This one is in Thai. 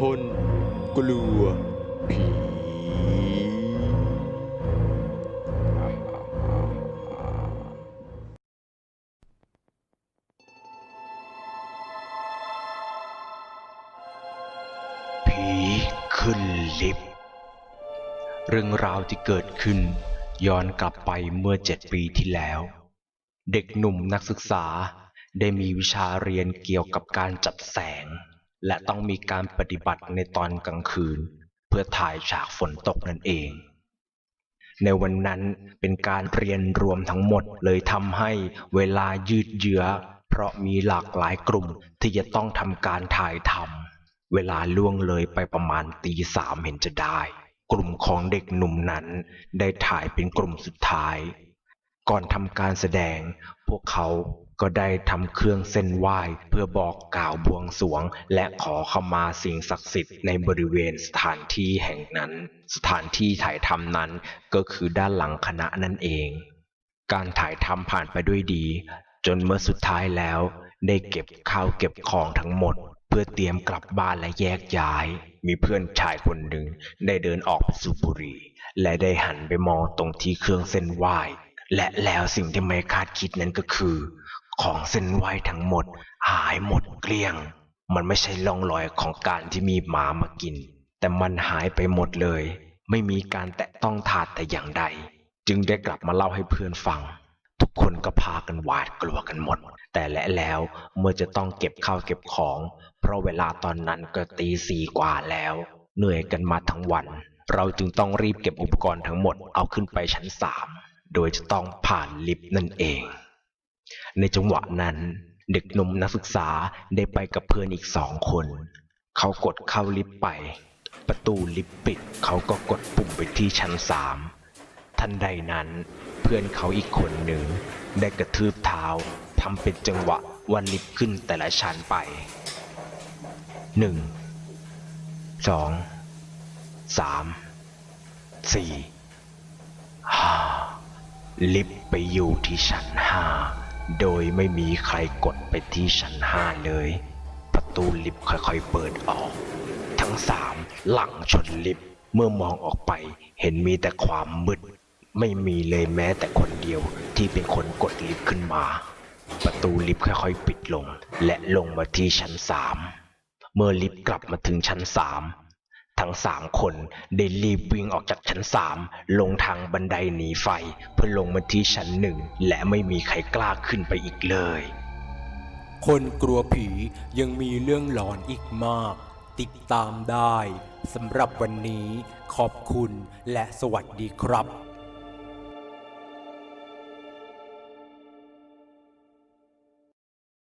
คนกลัวผีผีขึ้นลิฟต์เรื่องราวที่เกิดขึ้น ย้อนกลับไปเมื่อเจ็ดปีที่แล้ว เด็กหนุ่มนักศึกษาได้มีวิชาเรียนเกี่ยวกับการจับแสง และต้องมีการปฏิบัติในตอนกลางคืน เพื่อถ่ายฉากฝนตกนั่นเอง ในวันนั้นเป็นการเรียนรวมทั้งหมดเลยทำให้เวลายืดเยื้อ เพราะมีหลากหลายกลุ่มที่จะต้องทำการถ่ายทำเวลาล่วงเลยไปประมาณตีสามเห็นจะได้ กลุ่มของเด็กหนุ่มนั้นได้ถ่ายเป็นกลุ่มสุดท้าย ก่อนทำการแสดง พวกเขาก็ได้ทำเครื่องเส้นไหว้เพื่อบอกกล่าวบวงสรวง และขอขมาสิ่งศักดิ์สิทธิ์ในบริเวณสถานที่แห่งนั้น สถานที่ถ่ายทำนั้นก็คือด้านหลังคณะนั่นเอง การถ่ายทำผ่านไปด้วยดี จนเมื่อสุดท้ายแล้ว ได้เก็บข้าวเก็บของทั้งหมด เพื่อเตรียมกลับบ้านและแยกย้าย มีเพื่อนชายคนหนึ่งได้เดินออกไปสูบบุหรี่และได้หันไปมองตรงที่เครื่องเส้นไหว้ และแล้วสิ่งที่ไม่คาดคิดนั้นก็คือ ของเส้นไหวทั้งหมด หายหมดเกลี้ยง มันไม่ใช่ร่องรอยของการที่มีหมามากิน แต่มันหายไปหมดเลย ไม่มีการแตะต้องถาดแต่อย่างใด จึงได้กลับมาเล่าให้เพื่อนฟัง ทุกคนก็พากันหวาดกลัวกันหมด แต่และแล้วเมื่อจะต้องเก็บข้าวเก็บของ เพราะเวลาตอนนั้นก็ตีสี่กว่าแล้ว เหนื่อยกันมาทั้งวัน เราจึงต้องรีบเก็บอุปกรณ์ทั้งหมดเอาขึ้นไปชั้นสาม โดยจะต้องผ่านลิฟต์นั่นเอง ในจังหวะนั้นเด็กหนุ่มนักศึกษาได้ไปกับเพื่อนอีกสองคน เขากดเข้าลิฟต์ไป ประตูลิฟต์ปิด เขาก็กดปุ่มไปที่ชั้นสามทันใดนั้นเพื่อนเขาอีกคนหนึ่ง ได้กระทืบเท้าทำเป็นจังหวะวันลิฟต์ขึ้นแต่ละชั้นไปหนึ่งสองสามสี่ ลิฟต์ไปอยู่ที่ชั้นห้าโดยไม่มีใครกดไปที่ชั้นห้าเลย ประตูลิฟต์ค่อยๆเปิดออก ทั้งสามหลังชนลิฟต์เมื่อมองออกไปเห็นมีแต่ความมืด ไม่มีเลยแม้แต่คนเดียวที่เป็นคนกดลิฟต์ขึ้นมา ประตูลิฟต์ค่อยๆปิดลง และลงมาที่ชั้นสามเมื่อลิฟต์กลับมาถึงชั้นสาม ทั้งสามคนได้รีบวิ่งออกจากชั้นสามลงทางบันไดหนีไฟ เพื่อลงมาที่ชั้นหนึ่งและไม่มีใครกล้าขึ้นไปอีกเลย คนกลัวผียังมีเรื่องหลอนอีกมาก ติดตามได้สำหรับวันนี้ขอบคุณและสวัสดีครับ